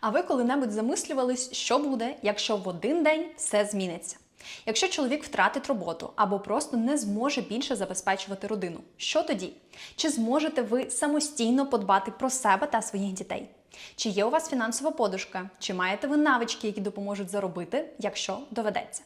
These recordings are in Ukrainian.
А ви коли-небудь замислювались, що буде, якщо в один день все зміниться? Якщо чоловік втратить роботу або просто не зможе більше забезпечувати родину, що тоді? Чи зможете ви самостійно подбати про себе та своїх дітей? Чи є у вас фінансова подушка? Чи маєте ви навички, які допоможуть заробити, якщо доведеться?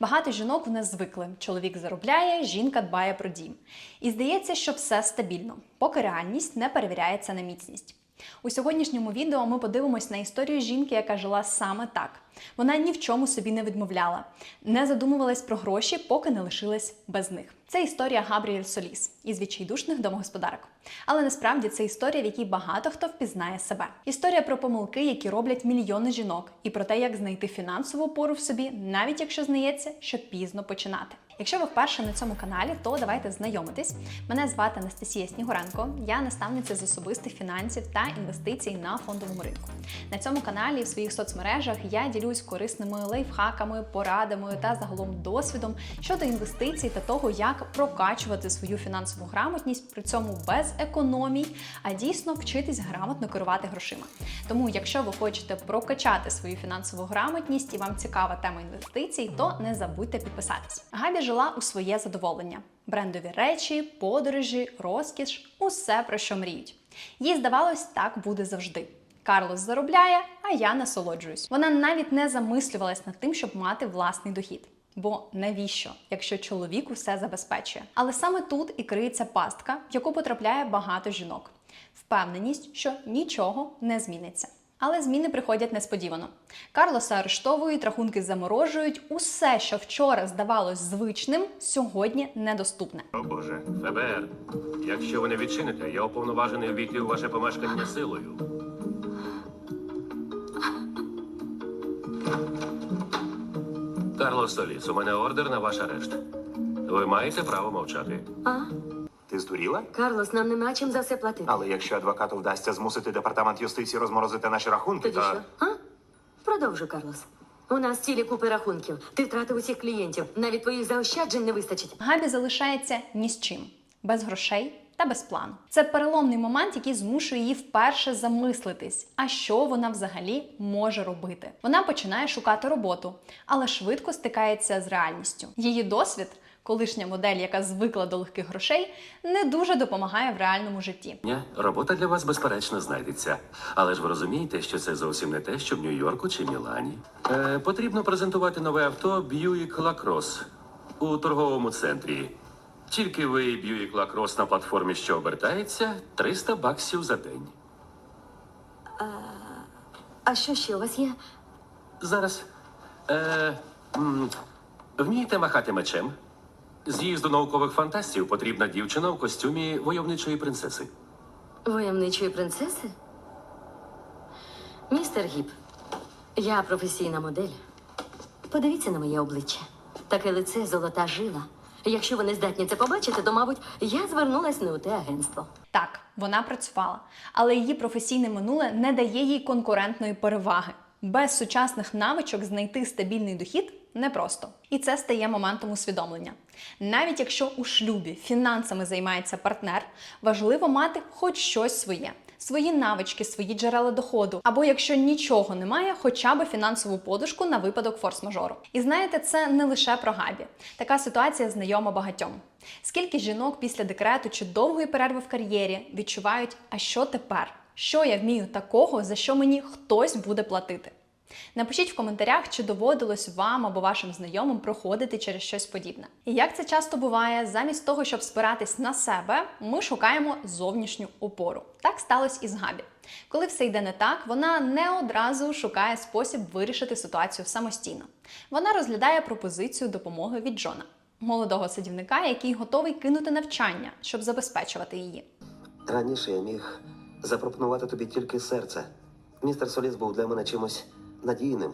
Багато жінок в нас звикли. Чоловік заробляє, жінка дбає про дім. І здається, що все стабільно, поки реальність не перевіряється на міцність. У сьогоднішньому відео ми подивимось на історію жінки, яка жила саме так. Вона ні в чому собі не відмовляла, не задумувалась про гроші, поки не лишилась без них. Це історія Габріель Соліс із відчайдушних домогосподарок. Але насправді це історія, в якій багато хто впізнає себе. Історія про помилки, які роблять мільйони жінок, і про те, як знайти фінансову опору в собі, навіть якщо здається, що пізно починати. Якщо ви вперше на цьому каналі, то давайте знайомитись. Мене звати Анастасія Снігуренко, я наставниця з особистих фінансів та інвестицій на фондовому ринку. На цьому каналі в своїх соцмережах я ділюсь корисними лайфхаками, порадами та загалом досвідом щодо інвестицій та того, як прокачувати свою фінансову грамотність, при цьому без економій, а дійсно вчитись грамотно керувати грошима. Тому, якщо ви хочете прокачати свою фінансову грамотність і вам цікава тема інвестицій, то не забудьте підписатись. Габі жила у своє задоволення: брендові речі, подорожі, розкіш усе про що мріють. Їй здавалось, так буде завжди. Карлос заробляє, а я насолоджуюсь. Вона навіть не замислювалась над тим, щоб мати власний дохід. Бо навіщо, якщо чоловік усе забезпечує? Але саме тут і криється пастка, в яку потрапляє багато жінок. Впевненість, що нічого не зміниться. Але зміни приходять несподівано. Карлоса арештовують, рахунки заморожують. Усе, що вчора здавалось звичним, сьогодні недоступне. О Боже, ФБР. Якщо ви не відчините, я уповноважений увійти у ваше помешкання силою. Карлос Соліс, у мене ордер на ваш арешт. Ви маєте право мовчати. А, Ти здуріла? Карлос, нам нема чим за все платити. Але якщо адвокату вдасться змусити департамент юстиції розморозити наші рахунки, Тоді то що? А? Продовжуй, Карлос. У нас цілі купи рахунків. Ти втратив усіх клієнтів. Навіть твоїх заощаджень не вистачить. Габі залишається ні з чим, без грошей та без плану. Це переломний момент, який змушує її вперше замислитись, а що вона взагалі може робити. Вона починає шукати роботу, але швидко стикається з реальністю. Її досвід. Колишня модель, яка звикла до легких грошей, не дуже допомагає в реальному житті. Робота для вас безперечно знайдеться. Але ж ви розумієте, що це зовсім не те, що в Нью-Йорку чи Мілані. Е, потрібно презентувати нове авто Buick LaCrosse у торговому центрі. Тільки ви Buick LaCrosse на платформі, що обертається, 300 баксів за день. А що ще у вас є? Зараз. Е, м, вмієте махати мечем? З'їзду наукових фантастів потрібна дівчина в костюмі войовничої принцеси. Воємничої принцеси? Містер Гіп, я професійна модель. Подивіться на моє обличчя. Таке лице золота жила. Якщо ви не здатні це побачити, то, мабуть, я звернулась не у те агентство. Так, вона працювала, але її професійне минуле не дає їй конкурентної переваги. Без сучасних навичок знайти стабільний дохід непросто. І це стає моментом усвідомлення. Навіть якщо у шлюбі фінансами займається партнер, важливо мати хоч щось своє. Свої навички, свої джерела доходу, або якщо нічого немає, хоча б фінансову подушку на випадок форс-мажору. І знаєте, це не лише про габі. Така ситуація знайома багатьом. Скільки жінок після декрету чи довгої перерви в кар'єрі відчувають, а що тепер? Що я вмію такого, за що мені хтось буде платити? Напишіть в коментарях, чи доводилось вам або вашим знайомим проходити через щось подібне. І як це часто буває, замість того, щоб спиратись на себе, ми шукаємо зовнішню опору. Так сталося і з Габі. Коли все йде не так, вона не одразу шукає спосіб вирішити ситуацію самостійно. Вона розглядає пропозицію допомоги від Джона, молодого садівника, який готовий кинути навчання, щоб забезпечувати її. Раніше я міг запропонувати тобі тільки серце. Містер Соліс був для мене чимось надійним.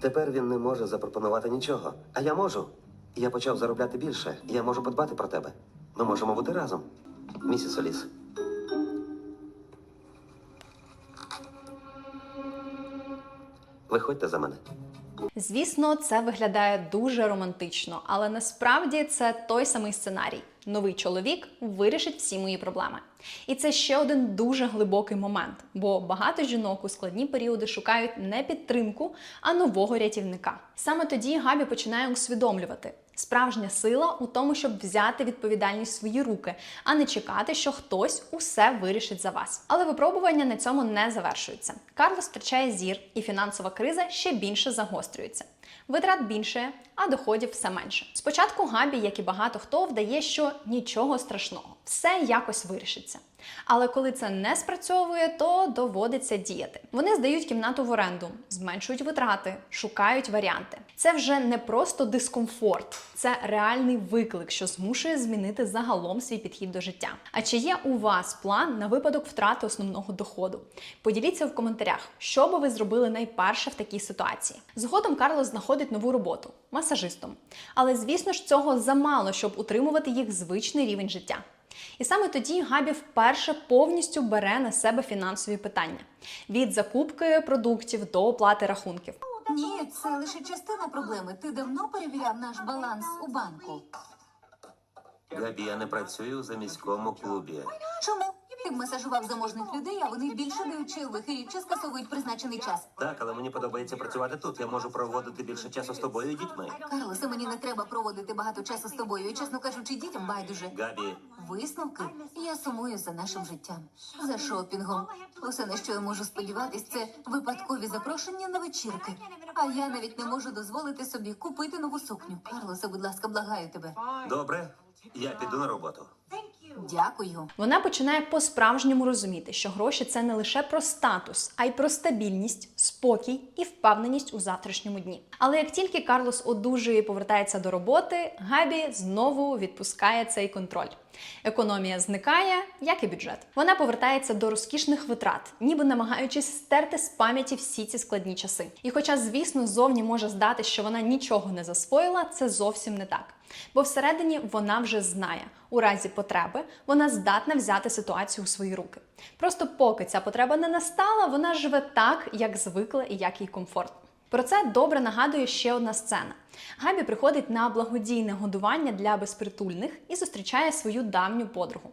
Тепер він не може запропонувати нічого. А я можу. Я почав заробляти більше. Я можу подбати про тебе. Ми можемо бути разом. Місіс Соліс. Виходьте за мене. Звісно, це виглядає дуже романтично, але насправді це той самий сценарій. Новий чоловік вирішить всі мої проблеми. І це ще один дуже глибокий момент, бо багато жінок у складні періоди шукають не підтримку, а нового рятівника. Саме тоді Габі починає усвідомлювати. Справжня сила у тому, щоб взяти відповідальність в свої руки, а не чекати, що хтось усе вирішить за вас. Але випробування на цьому не завершуються. Карлос втрачає зір, і фінансова криза ще більше загострюється. Витрат більше, а доходів все менше. Спочатку Габі, як і багато хто, вдає, що нічого страшного, все якось вирішиться. Але коли це не спрацьовує, то доводиться діяти. Вони здають кімнату в оренду, зменшують витрати, шукають варіанти. Це вже не просто дискомфорт, це реальний виклик, що змушує змінити загалом свій підхід до життя. А чи є у вас план на випадок втрати основного доходу? Поділіться в коментарях, що би ви зробили найперше в такій ситуації. Згодом Карлос знаходить нову роботу масажистом. Але звісно ж цього замало, щоб утримувати їх звичний рівень життя. І саме тоді Габі вперше повністю бере на себе фінансові питання від закупки продуктів до оплати рахунків. Ні, це лише частина проблеми. Ти давно перевіряв наш баланс у банку. Габі, я не працюю за міському клубі. Чому? Ти масажував заможних людей, а вони більше не вчили і чи скасовують призначений час. Так, але мені подобається працювати тут. Я можу проводити більше часу з тобою і дітьми. Карлосе, мені не треба проводити багато часу з тобою, і чесно кажучи, дітям байдуже. Габі, Висновки я сумую за нашим життям, за шопінгом. Усе на що я можу сподіватись, це випадкові запрошення на вечірки. А я навіть не можу дозволити собі купити нову сукню. Карлосе, будь ласка, благаю тебе. добре, я піду на роботу. Дякую. Вона починає по-справжньому розуміти, що гроші це не лише про статус, а й про стабільність, спокій і впевненість у завтрашньому дні. Але як тільки Карлос одужує і повертається до роботи, Габі знову відпускає цей контроль. Економія зникає, як і бюджет. Вона повертається до розкішних витрат, ніби намагаючись стерти з пам'яті всі ці складні часи. І хоча, звісно, зовні може здати, що вона нічого не засвоїла, це зовсім не так. Бо всередині вона вже знає, у разі потреби вона здатна взяти ситуацію у свої руки. Просто поки ця потреба не настала, вона живе так, як звикла і як їй комфортно. Про це добре нагадує ще одна сцена. Габі приходить на благодійне годування для безпритульних і зустрічає свою давню подругу.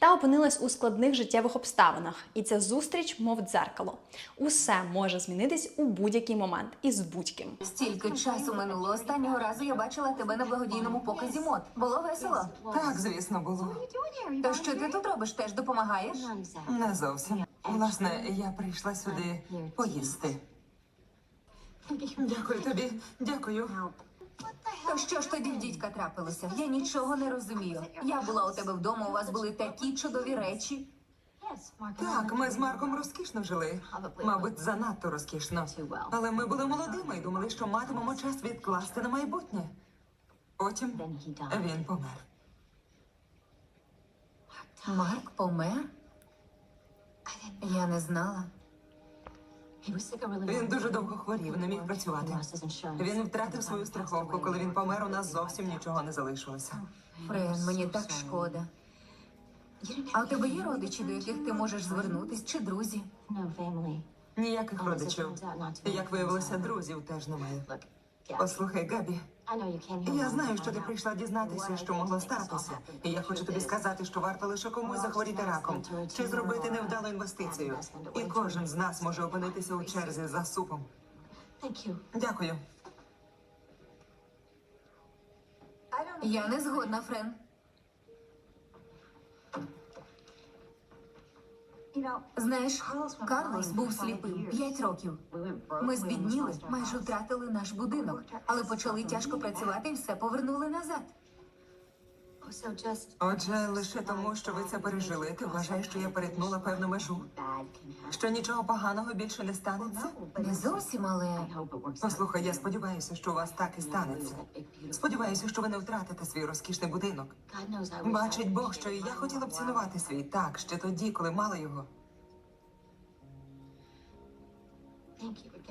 Та опинилась у складних життєвих обставинах, і ця зустріч, мов дзеркало. Усе може змінитись у будь-який момент і з будь-ким. Стільки часу минуло. Останнього разу я бачила тебе на благодійному показі мод. Було весело. Так, звісно, було. То що ти тут робиш? Теж допомагаєш? Не зовсім. Власне, я прийшла сюди поїсти. Дякую тобі, дякую. То що ж тоді в дідька трапилося? Я нічого не розумію. Я була у тебе вдома, у вас були такі чудові речі. Так, ми з Марком розкішно жили. Мабуть, занадто розкішно. Але ми були молодими і думали, що матимемо час відкласти на майбутнє. Потім він помер. Марк помер? Я не знала. Він дуже довго хворів, не міг працювати. Він втратив свою страховку. Коли він помер, у нас зовсім нічого не залишилося. Френ, мені так шкода. А у тебе є родичі, до яких ти можеш звернутись, чи друзі? Ніяких родичів. Як виявилося, друзів теж немає. Послухай, Габі, я знаю, що ти прийшла дізнатися, що могло статися. І я хочу тобі сказати, що варто лише комусь захворіти раком чи зробити невдалу інвестицію. І кожен з нас може опинитися у черзі за супом. Дякую. Я не згодна, Френ. Знаєш, Карлос був сліпим п'ять років. Ми збідніли, майже втратили наш будинок, але почали тяжко працювати і все повернули назад. Отже, лише тому, що ви це пережили, ти вважаєш, що я перетнула певну межу, що нічого поганого більше не станеться. Не зовсім, але Послухай, я сподіваюся, що у вас так і станеться. Сподіваюся, що ви не втратите свій розкішний будинок. Бачить Бог, що і я хотіла б цінувати свій так, ще тоді, коли мала його.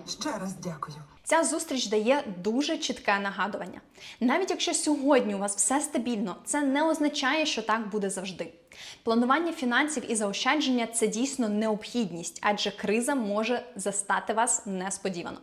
Ще раз дякую. Ця зустріч дає дуже чітке нагадування. Навіть якщо сьогодні у вас все стабільно, це не означає, що так буде завжди. Планування фінансів і заощадження це дійсно необхідність, адже криза може застати вас несподівано.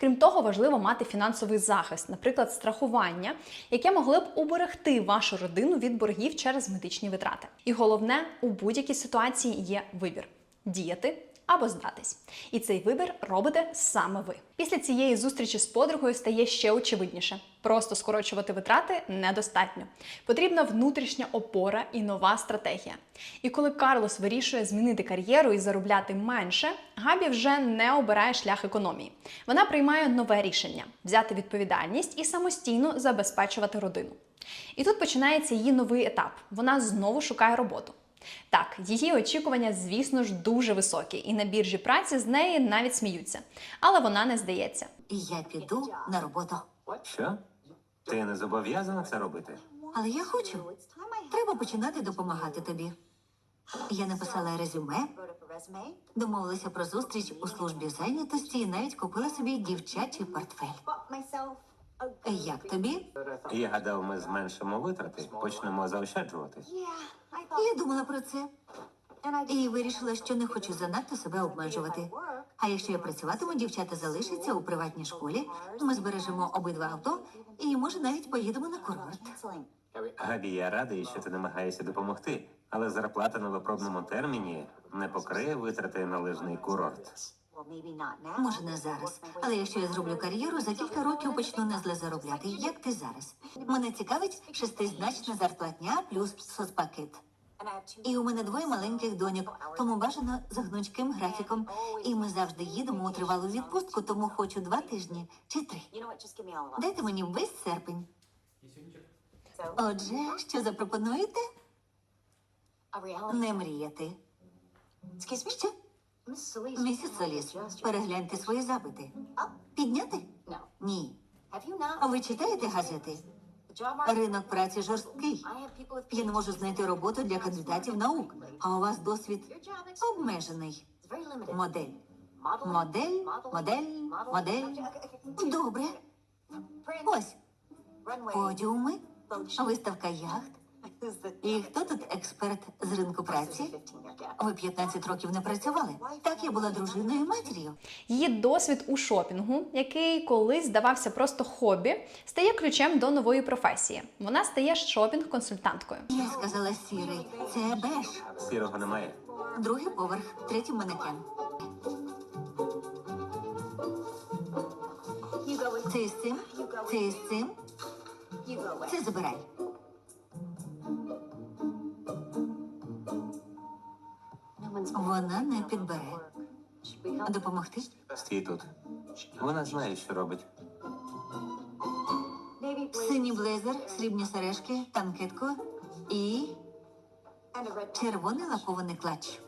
Крім того, важливо мати фінансовий захист, наприклад, страхування, яке могло б уберегти вашу родину від боргів через медичні витрати. І головне, у будь-якій ситуації є вибір діяти або здатись. І цей вибір робите саме ви. Після цієї зустрічі з подругою стає ще очевидніше: просто скорочувати витрати недостатньо. Потрібна внутрішня опора і нова стратегія. І коли Карлос вирішує змінити кар'єру і заробляти менше, Габі вже не обирає шлях економії. Вона приймає нове рішення взяти відповідальність і самостійно забезпечувати родину. І тут починається її новий етап. Вона знову шукає роботу. Так, її очікування, звісно ж, дуже високі, і на біржі праці з неї навіть сміються. Але вона не здається. І я піду на роботу. Що? Ти не зобов'язана це робити? Але я хочу. Треба починати допомагати тобі. Я написала резюме, домовилася про зустріч у службі зайнятості і навіть купила собі дівчачий портфель. Як тобі? Я гадав, ми зменшимо витрати, почнемо заощаджувати. Я думала про це і вирішила, що не хочу занадто себе обмежувати. А якщо я працюватиму, дівчата залишаться у приватній школі. Ми збережемо обидва авто і може навіть поїдемо на курорт. Габі, я радий, що ти намагаєшся допомогти, але зарплата на випробному терміні не покриє витрати на лижний курорт. Може, не зараз. Але якщо я зроблю кар'єру, за кілька років почну не зле заробляти, як ти зараз. Мене цікавить шестизначна зарплатня плюс соцпакет. І у мене двоє маленьких доньок, тому бажано за гнучким графіком. І ми завжди їдемо у тривалу відпустку, тому хочу два тижні чи три. Дайте мені весь серпень. Отже, що запропонуєте? Не мріяти. Що? Місіс Соліс, перегляньте свої запити. Підняти? Ні. А ви читаєте газети? Ринок праці жорсткий. Я не можу знайти роботу для кандидатів наук, а у вас досвід обмежений. Модель. Модель, модель, модель. Добре. Ось подіуми, виставка яхт. І хто тут експерт з ринку праці? Ви 15 років не працювали. Так я була дружиною і матір'ю. Її досвід у шопінгу, який колись здавався просто хобі, стає ключем до нової професії. Вона стає шопінг-консультанткою. Я сказала сірий. Це беж. Сірого немає. Другий поверх, третій манекен. Це із цим, це із цим. Це забирай. Вона не підбере. Допомогти? Стій тут. Вона знає, що робить. Синій блейзер, срібні сережки, танкетку і червоний лакований клач.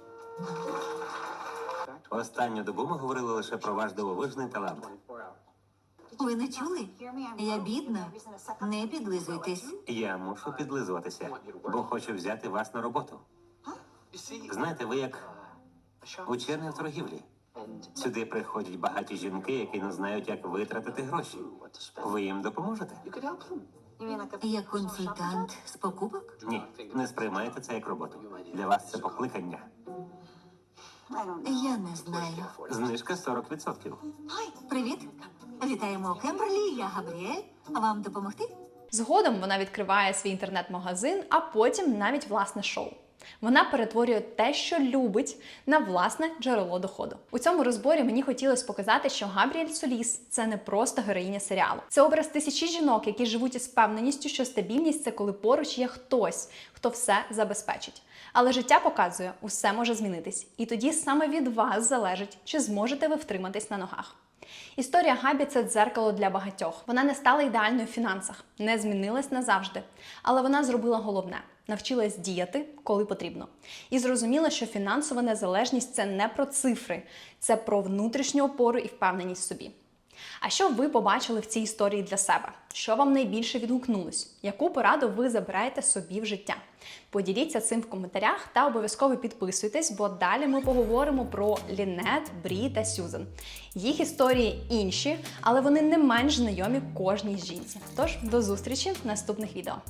Останню добу ми говорили лише про ваш дивовижний талант. Ви не чули? Я бідна. Не підлизуйтесь. Я мушу підлизуватися, бо хочу взяти вас на роботу. Знаєте, ви як учений в торгівлі. Сюди приходять багаті жінки, які не знають, як витратити гроші. Ви їм допоможете? Я консультант з покупок. Ні, не сприймайте це як роботу. Для вас це покликання. Я не знаю. Знижка 40%. Привіт. Вітаємо у Кемберлі. Я Габріель. Вам допомогти? Згодом вона відкриває свій інтернет-магазин, а потім навіть власне шоу. Вона перетворює те, що любить, на власне джерело доходу. У цьому розборі мені хотілося показати, що Габріель Соліс це не просто героїня серіалу. Це образ тисячі жінок, які живуть із впевненістю, що стабільність це коли поруч є хтось, хто все забезпечить. Але життя показує, усе може змінитись, і тоді саме від вас залежить, чи зможете ви втриматись на ногах. Історія Габі це дзеркало для багатьох. Вона не стала ідеальною в фінансах, не змінилась назавжди, але вона зробила головне навчилась діяти, коли потрібно. І зрозуміла, що фінансова незалежність це не про цифри, це про внутрішню опору і впевненість в собі. А що ви побачили в цій історії для себе? Що вам найбільше відгукнулось? Яку пораду ви забираєте собі в життя? Поділіться цим в коментарях та обов'язково підписуйтесь, бо далі ми поговоримо про Лінет, Брі та Сюзан. Їх історії інші, але вони не менш знайомі кожній жінці. Тож до зустрічі в наступних відео.